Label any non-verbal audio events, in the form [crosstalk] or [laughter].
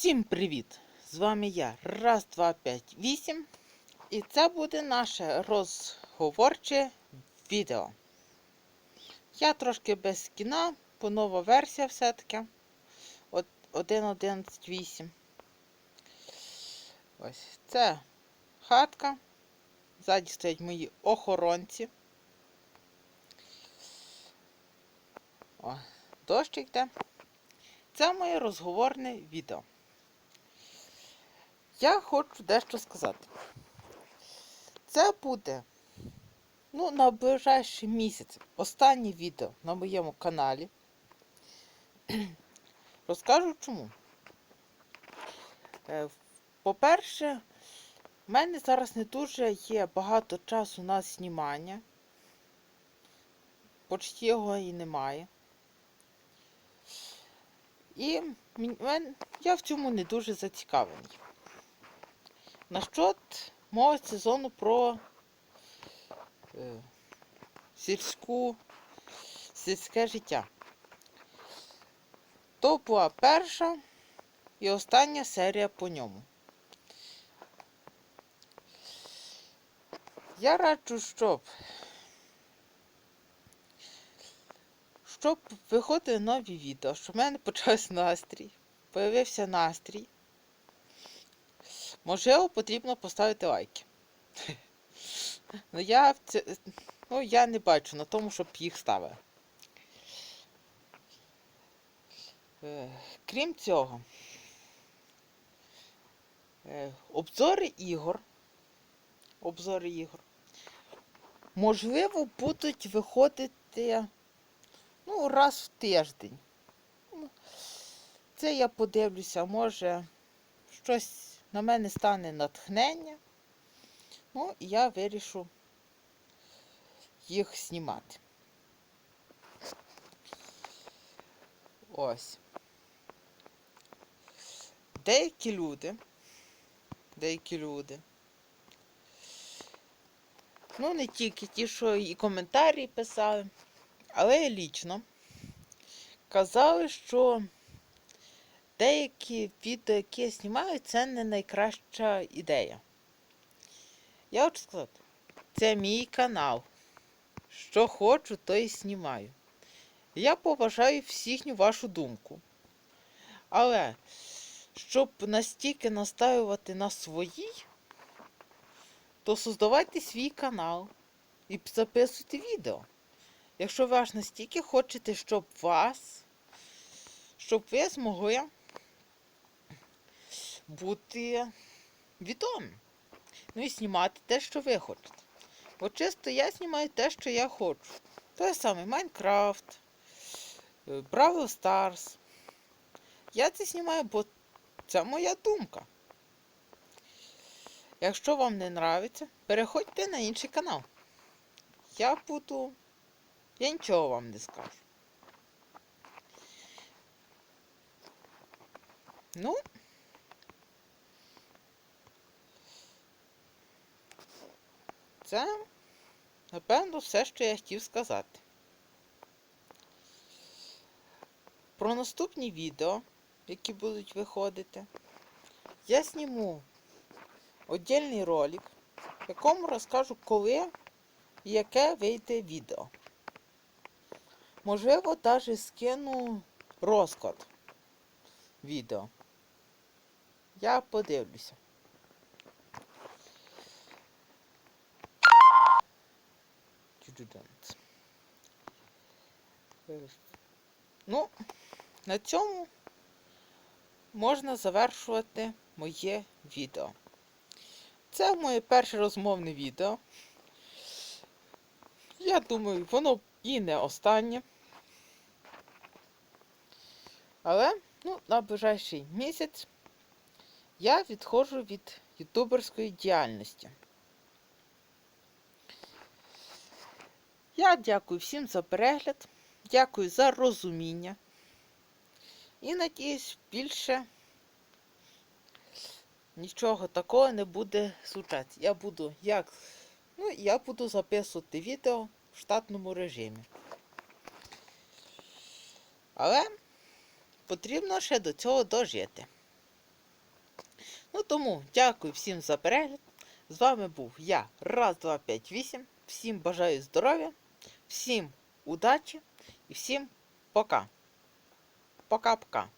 Всім привіт! З вами я, раз, два, п'ять, вісім. І це буде наше розговорче відео. Я трошки без кіна, бо нова версія все-таки. От 1.11.8. Ось це хатка. Ззаді стоять мої охоронці. О, дощ йде. Це моє розговорне відео. Я хочу дещо сказати. Це буде ну, на ближайший місяць останнє відео на моєму каналі. [clears throat] Розкажу чому. Е, По-перше, в мене зараз не дуже є багато часу на знімання. Почти його і немає. І я в цьому не дуже зацікавлений. На що мова сезону про е, сільську, сільське життя. То була перша і остання серія по ньому. Я раджу, щоб щоб виходили нові відео, щоб в мене почався настрій, появився настрій. Можливо, потрібно поставити лайки. [laughs] Ну я, ну, я не бачу на тому, щоб їх ставили. Е, Крім цього, е, обзори ігор. Обзори ігор. Можливо, будуть виходити ну, раз в тиждень. Ну, Це я подивлюся, може щось на мене стане натхнення. Ну, і я вирішу їх знімати. Ось. Деякі люди, деякі люди, ну не тільки ті, що і коментарі писали, але і лічно казали, що деякі відео, які я знімаю, це не найкраща ідея. Я хочу сказати, це мій канал. Що хочу, то і знімаю. Я поважаю всіхню вашу думку. Але щоб настільки настаювати на своїй, то создавайте свій канал і записуйте відео. Якщо ви аж настільки хочете, щоб вас, щоб ви змогли бути відомим. Ну і знімати те, що ви хочете. Бо чисто я знімаю те, що я хочу. Той самий Майнкрафт, е, Бравл Старс. Я це знімаю, бо це моя думка. Якщо вам не нравиться, переходьте на інший канал. Я буду. Я нічого вам не скажу. Ну. Це, напевно, все, що я хотів сказати. Про наступні відео, які будуть виходити, я зніму отдільний ролик, в якому розкажу, коли і яке вийде відео. Можливо, навіть скину розклад відео. Я подивлюся. Е, Ну, на цьому можна завершувати моє відео. Це моє перше розмовне відео. Я думаю, воно і не останнє. Але, ну, на ближайший місяць я відходжу від ютуберської діяльності. Я дякую всім за перегляд, дякую за розуміння. І надіюсь, більше нічого такого не буде случатися. Я буду як. Ну, я буду записувати відео в штатному режимі. Але потрібно ще до цього дожити. Ну тому дякую всім за перегляд. З вами був я, раз, два, п'ять, вісім. Всім бажаю здоров'я, всім удачі і всім пока. Пока-пока.